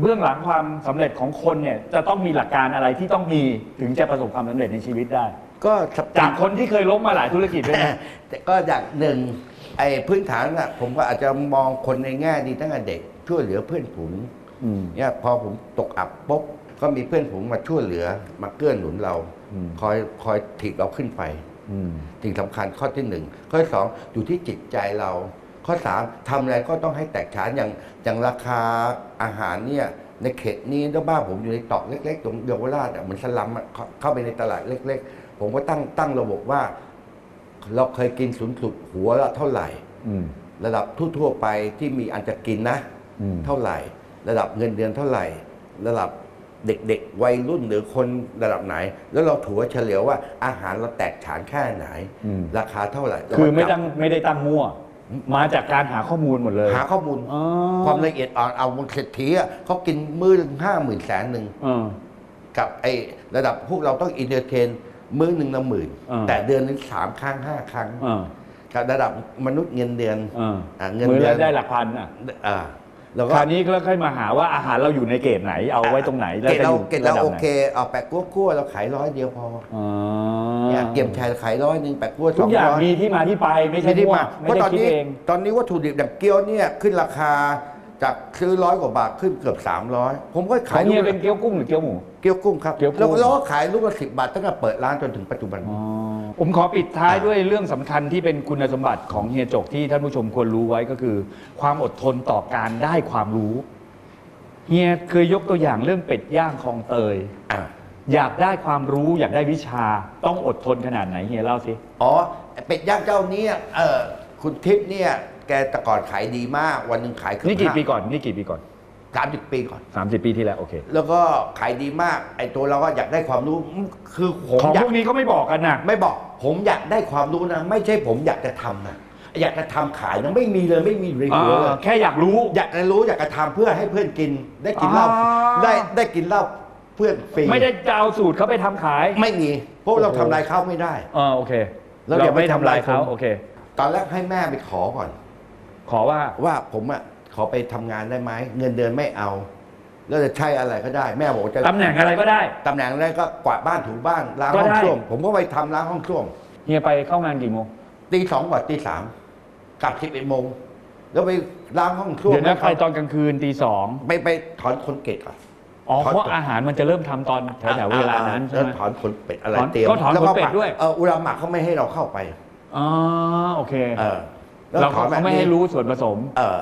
เบื้องหลังความสำเร็จของคนเนี่ยจะต้องมีหลักการอะไรที่ต้องมีถึงจะประสบความสำเร็จในชีวิตได้ ก็สติจากคนที่เคยล้มมาหลายธุรกิจด้วยนะ แต่ก็จากหนึ่งไอ้พื้นฐานน่ะผมก็อาจจะมองคนในแง่ดีตั้งแต่เด็กช่วยเหลือเพื่อนฝูงอืม เนี่ยพอผมตกอับปุ๊บก็มีเพื่อนฝูงมาช่วยเหลือมาเกื้อหนุนเรา อืม คอยคอยถีบเราขึ้นไป อืม สิ่งสำคัญข้อที่หนึ่งข้อที่สองอยู่ที่จิตใจเรา ข้อสามทำอะไรก็ต้องให้แตกฉานอย่างอย่างราคาอาหารเนี่ยในเขตนี้แล้วบ้านผมอยู่ในตอกเล็ก ๆ ตรงเยาวราชอะเหมือนสลัมอะเข้าเข้าไปในตลาดเล็ก ๆ ผมก็ตั้งตั้งระบบว่า เราเคยกินสูงสุดหัวละเท่าไหร่อืมระดับทั่วๆไปที่มีอันจะกินนะอืมเท่าไหร่ ระดับเงินเดือนเท่าไหร่ ระดับเด็กๆ วัยรุ่นหรือคนระดับไหน แล้วเราถัวเฉลียวว่าอาหารเราแตกฉานแค่ไหนอืมราคาเท่าไหร่ คือไม่เราก็ตั้งไม่ได้ตั้งมั่ว มาจากการหาข้อมูลหมดเลยหาข้อมูล อ๋อความละเอียดอ่อนเอาเศรษฐีอะเขากินมื้อหนึ่งห้าหมื่นแสนหนึ่ง เออ กับไอ้ระดับพวกเราต้องอินเตอร์เทน มื้อหนึ่งละหมื่น อ่า แต่เดือนหนึงสามครั้งห้าครั้งเออกับระดับมนุษย์เงินเดือนเอออะเงินมือเดือนละได้หลักพันอะ อ่า แล้วคก็ราวนี้ก็ค่อยมาหาว่าอาหารเราอยู่ในเกรดไหน เอาไว้ตรงไหนแล้วเกรดจะเราอยู่เกรดเราระดับโอไหนเคเอาแปะกั้วๆเราขายร้อยเดียวพออ๋อเนี่ยเกี๊ยมชายขายร้อยหนึ่งแปะกั้วสทุอกงอย่างร้อยมีที่มาที่ไปไม่ใช่ไม่ได้มั่วมาไม่เพราะได้ตอนคิดนี้เอง ตอนนี้วัตถุดิบแบบเกี๊ยวเนี่ยขึ้นราคา จากซื้อร้อยกว่าบาทขึ้นเกือบ 300 ผมก็ขอขายงเฮียลูกเป็นเกี๊ยวกุ้งหรือเกี๊ยวหมู เกี๊ยวกุ้งครับเกี๊ยวกุ้ง แล้วแล้วก็ขายลูกละสิบบาทตั้งแต่เปิดร้านจนถึงปัจจุบัน ผมขอปิดท้ายอ่าด้วยเรื่องสำคัญที่เป็นคุณสมบัติของเฮียจกที่ท่านผู้ชมควรรู้ไว้ก็คือ ความอดทนต่อการได้ความรู้ เฮียเคยยกตัวอย่างเรื่องเป็ดย่างคลองเตย อะอยากได้ความรู้อยากได้วิชาต้องอดทนขนาดไหนเฮียเล่าสิ อ๋อเป็ดย่างเจ้าเนี้เออคุณทิพย์เนี่ย แกแต่ก่อนขายดีมาก วันหนึ่งขายเกือบนี่กี่ปีก่อนนี่กี่ปีก่อนสามสิบปีก่อน30ปีที่แล้วโอเค แล้วก็ขายดีมาก ไอ้ตัวเราก็อยากได้ความรู้อืมคือผมของอยาพกวกนี้เขาไม่บอกกันนะไม่บอกผมอยากได้ความรู้นะ ไม่ใช่ผมอยากจะทำนะอยากจะทำขายนะไม่มีเลยไม่มีเลยหัวเลยแค่อยากรู้อยากจะรู้อยากจะทำเพื่อให้เพื่อนกินได้กินเหล้าอ่าได้ได้กินเหล้าเพื่อนฟรีไม่ได้จะเอาสูตรเขาไปทำขาย ไม่มีเพราะเราโอ้โหทำลายเขาไม่ได้อ่าโอเค แล้วเราอย่าไปไม่ทำลายเขาทำลายคนโอเค ตอนแรกให้แม่ไปขอก่อน ขอว่าว่าผมอะขอไปทำงานได้ไหมเงินเดือนไม่เอา แล้วจะใช่อะไรก็ได้ แม่บอกจะตำแหน่งอะไรก็ได้ ตำแหน่งอะไรก็กวาดบ้านถูบ้านล้างก็ห้องได้ ส้วมผมก็ไปทำล้างห้องส้วมเฮียไปเข้างานกี่โมงตีสองกว่าตีสามกลับสิบเอ็ดโมงแล้วไปล้างห้องส้วมเดี๋ยวนะให้ไปเขาตอนกลางคืนตีสองไปไปถอนคนเกตก่อน อ๋อถอน เพราะอาหารมันจะเริ่มทำตอนแถวๆเวลานั้นใช่แล้วไหมถอนขนเป็ดอะไรถอนเตรียมก็ถอนแล้วขนเป็ดหมักด้วย เอออุราหมักเขาไม่ให้เราเข้าไป อ๋อโอเค เออแล้ว เราถอนแบบเขาไม่นี้ให้รู้ส่วนผสม เออ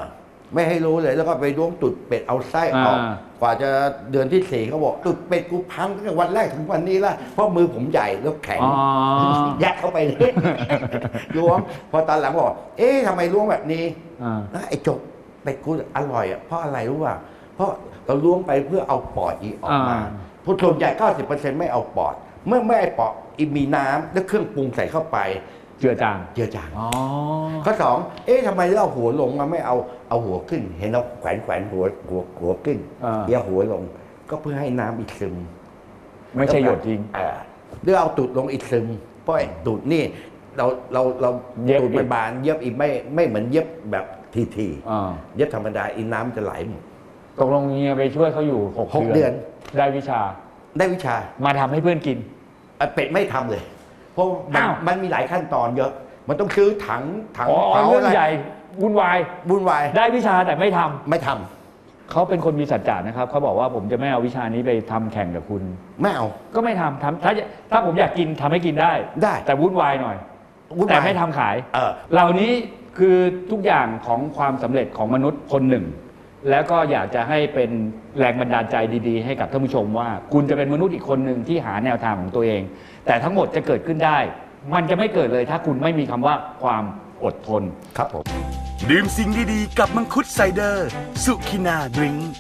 ไม่ให้รู้เลยแล้วก็ไปล้วงตุดเป็ดเอาไส้ออกอ่ากว่าจะเดือนที่สี่เขาบอกตุดเป็ดกูพังตั้งแต่วันแรกถึงวันนี้ละเพราะมือผมใหญ่แล้วแข็งอ๋อ ยัดเข้าไปเลยล้วงพอตอนหลังบอก เอ๊ะทำไมล้วงแบบนี้ อ่า แล้วไอ้จกเป็ดกูอร่อยอะเพราะอะไรรู้ป่ะเพราะเราล้วงไปเพื่อเอาปอดอีออกมาอ่า ผู้ส่วนใหญ่ 90%ไม่เอาปอด เมื่อไม่ไอ้ปอดอีมีน้ำและเครื่องปรุงใส่เข้าไป เจือจางเจือจางอ๋อข้อสองเอ๊ะทำไมเราเอาหัวลงมาไม่เอาเอาหัวขึ้น เห็นเราแขวนแขวนหัวหัวหัวขึ้นอ่าเอียหัวลง ก็เพื่อให้น้ำอีกซึม ไม่ใช่หยดทิ้งอ่าหรือเอาตูดลงอีกซึมเพราะไอ้ตูดนี่เราเราเราเย็บตูดอีมันกบานเย็บอีกไม่ไม่เหมือนเย็บแบบทีทีอ่าเย็บธรรมดาอีน้ำจะไหลหมดตกลงเฮียไปช่วยเขาอยู่หกหกเดือน ได้วิชา ได้วิชา มาทำให้เพื่อนกินอะเป็ดไม่ทำเลย เพราะมันอ้าว มันมีหลายขั้นตอนเยอะ มันต้องซื้อถังถังอ๋อเผาเรื่องอะไรใหญ่วุ่นวายวุ่นวายได้วิชาแต่ไม่ทำไม่ทำเขาเป็นคนมีสัจจะนะครับเขาบอกว่าผมจะไม่เอาวิชานี้ไปทำแข่งกับคุณ ไม่เอา ก็ไม่ทำทำถ้าถ้าผมอยากกินทำให้กินได้ ได้ แต่วุ่นวายหน่อย วุ่นแต่วายไม่ทำขาย เออ เหล่านี้คือทุกอย่างของความสำเร็จของมนุษย์คนหนึ่ง แล้วก็อยากจะให้เป็นแรงบันดาลใจดีๆ ให้กับท่านผู้ชมว่า คุณจะเป็นมนุษย์อีกคนหนึ่งที่หาแนวทางของตัวเอง แต่ทั้งหมดจะเกิดขึ้นได้ มันจะไม่เกิดเลยถ้าคุณไม่มีคำว่าความอดทน ครับผม ดื่มสิ่งดีๆ กับมังคุดไซเดอร์ สุขินาดริงก์